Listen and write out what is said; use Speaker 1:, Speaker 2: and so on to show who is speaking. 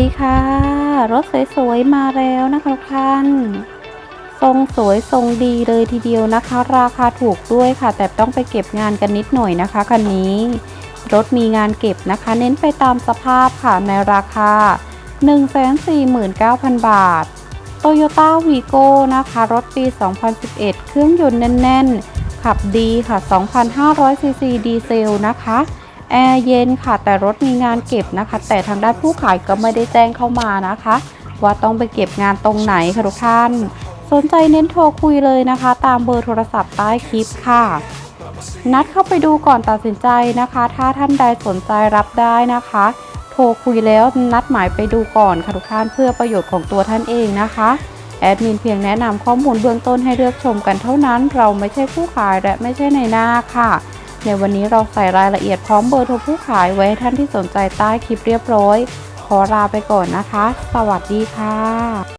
Speaker 1: ดีค่ะ รถสวยๆ มาแล้วนะคะทุกท่าน ทรงสวยทรงดีเลยทีเดียวนะคะ ราคาถูกด้วยค่ะ แต่ต้องไปเก็บงานกันนิดหน่อยนะคะคันนี้ รถมีงานเก็บนะคะ เน้นไปตามสภาพค่ะในราคา 149,000 บาท Toyota Vigo นะคะ รถปี 2011 เครื่องยนต์แน่น ๆ ขับดีค่ะ 2,500ซีซีดีเซลนะคะ แอร์เย็นค่ะ แต่รถมีงานเก็บนะคะ แต่ทางด้านผู้ขายก็ไม่ได้แจ้งเข้ามานะคะ ว่าต้องไปเก็บงานตรงไหนค่ะทุกท่าน สนใจเน้นโทรคุยเลยนะคะ ตามเบอร์โทรศัพท์ใต้คลิปค่ะ นัดเข้าไปดูก่อนตัดสินใจนะคะ ถ้าท่านใดสนใจรับได้นะคะ โทรคุยแล้วนัดหมายไปดูก่อนค่ะทุกท่านเพื่อประโยชน์ของตัวท่านเองนะคะแอดมินเพียงแนะนำข้อมูลเบื้องต้นให้เลือกชมกันเท่านั้น เราไม่ใช่ผู้ขายและไม่ใช่ในหน้าค่ะ ในวันนี้เราใส่รายละเอียดพร้อมเบอร์โทรผู้ขายไว้ให้ท่านที่สนใจใต้คลิปเรียบร้อย ขอลาไปก่อนนะคะ สวัสดีค่ะ